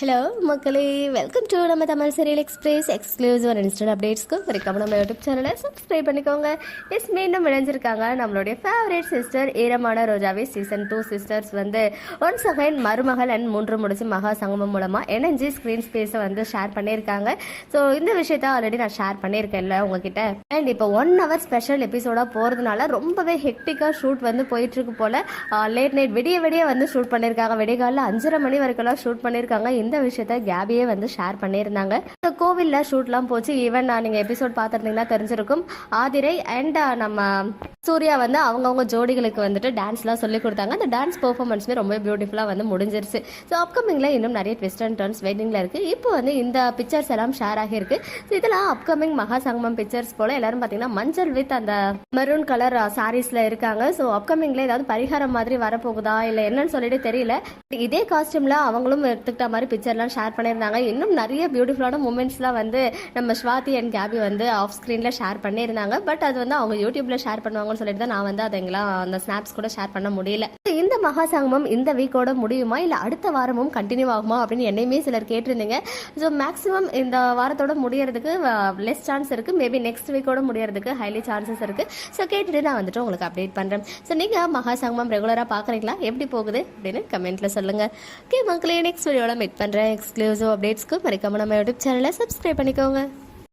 Hello மக்களே. Welcome to நம்ம Tamil serial express exclusive and instant அப்டேட்ஸ்க்கு வரைக்கும் நம்ம யூடியூப் சேனலை சப்ஸ்கிரைப் பண்ணிக்கோங்க. எஸ் மீண்டும் இணைஞ்சிருக்காங்க நம்மளுடைய favourite sister Eeramana Rojave season two sisters வந்து. ஒன் செகண்ட் மருமகள் அண்ட் மூன்று முடிச்சு மகா சங்கமம் மூலமாக இணைஞ்சு ஸ்க்ரீன் ஸ்பேஸை வந்து ஷேர் பண்ணியிருக்காங்க. ஸோ இந்த விஷயத்த ஆல்ரெடி நான் ஷேர் பண்ணியிருக்கேன்ல உங்ககிட்ட. அண்ட் இப்போ ஒன் ஹவர் ஸ்பெஷல் எபிசோடாக போகிறதுனால ரொம்பவே ஹெக்டிக்காக ஷூட் வந்து போயிட்டுருக்கு போல். லேட் நைட் விடிய விடிய வந்து ஷூட் பண்ணியிருக்காங்க. விடியகாலில் அஞ்சரை மணி வரைக்கும்லாம் ஷூட் பண்ணியிருக்காங்க. இந்த விஷயத்த கேபியே வந்து ஷேர் பண்ணியிருந்தாங்க. இந்த கோவிலில் ஷூட்லாம் போச்சு. ஈவன் நீங்கள் எபிசோட் பார்த்துருந்தீங்கன்னா தெரிஞ்சிருக்கும். ஆதிரை அண்ட் நம்ம சூர்யா வந்து அவங்கவுங்க ஜோடிகளுக்கு வந்துட்டு டான்ஸ்லாம் சொல்லி கொடுத்தாங்க. அந்த டான்ஸ் பெர்ஃபார்மன்ஸுமே ரொம்ப பியூட்டிஃபுல்லாக வந்து முடிஞ்சிருச்சு. ஸோ அப்கமிங்கில் இன்னும் நிறைய ட்விஸ்ட் அண்ட் டர்ன்ஸ் வெயிட்டிங்கில் இருக்குது இப்போ வந்து இந்த பிக்சர்ஸ் எல்லாம் ஷேர் ஆகியிருக்கு. ஸோ இதெல்லாம் அப்கமிங் மகா சங்கமம் பிக்சர்ஸ் போல் எல்லாரும் பார்த்தீங்கன்னா மஞ்சள் வித் அந்த மெரூன் கலர் சாரீஸில் இருக்காங்க. ஸோ அப்கமிங்கில் ஏதாவது பரிகாரம் மாதிரி வரப்போகுதா? இல்லை என்னன்னு சொல்லிட்டு தெரியல. இதே காஸ்டியூமில் அவங்களும் எடுத்துக்கிட்ட மாதிரி பிக்சர்லாம் ஷேர் பண்ணியிருந்தாங்க. இன்னும் நிறைய பியூட்டிஃபுல்லான மூமெண்ட்ஸ்லாம் வந்து நம்ம ஸ்வாதி அண்ட் கேபி வந்து ஆஃப் ஸ்க்ரீனில் ஷேர் பண்ணியிருந்தாங்க. பட் அது வந்து அவங்க யூடியூப்பில் ஷேர் பண்ணுவாங்க. பண்ணுவாங்கன்னு சொல்லிட்டு தான் நான் வந்து அதெல்லாம் அந்த ஸ்னாப்ஸ் கூட ஷேர் பண்ண முடியல. இந்த மகாசங்கமம் இந்த வீக்கோட முடியுமா? இல்லை அடுத்த வாரமும் கண்டினியூ ஆகுமா? அப்படின்னு என்னையுமே சிலர் கேட்டிருந்தீங்க. ஸோ மேக்ஸிமம் இந்த வாரத்தோட முடியறதுக்கு லெஸ் சான்ஸ் இருக்குது மேபி நெக்ஸ்ட் வீக்கோட முடியறதுக்கு ஹைலி சான்சஸ் இருக்குது ஸோ கேட்டுட்டு நான் வந்துட்டு உங்களுக்கு அப்டேட் பண்ணுறேன் ஸோ நீங்கள் மகாசங்கமம் ரெகுலராக பார்க்குறீங்களா? எப்படி போகுது? அப்படின்னு கமெண்ட்டில் சொல்லுங்கள் ஓகே மக்களே நெக்ஸ்ட் வீடியோவில் மீட் பண்ணுறேன் எக்ஸ்க்ளூசிவ் அப்டேட்ஸ்க்கு மறக்காம நம்ம யூடியூப் சேனலை சப்ஸ்கிரைப் பண்ணிக்கோங்க.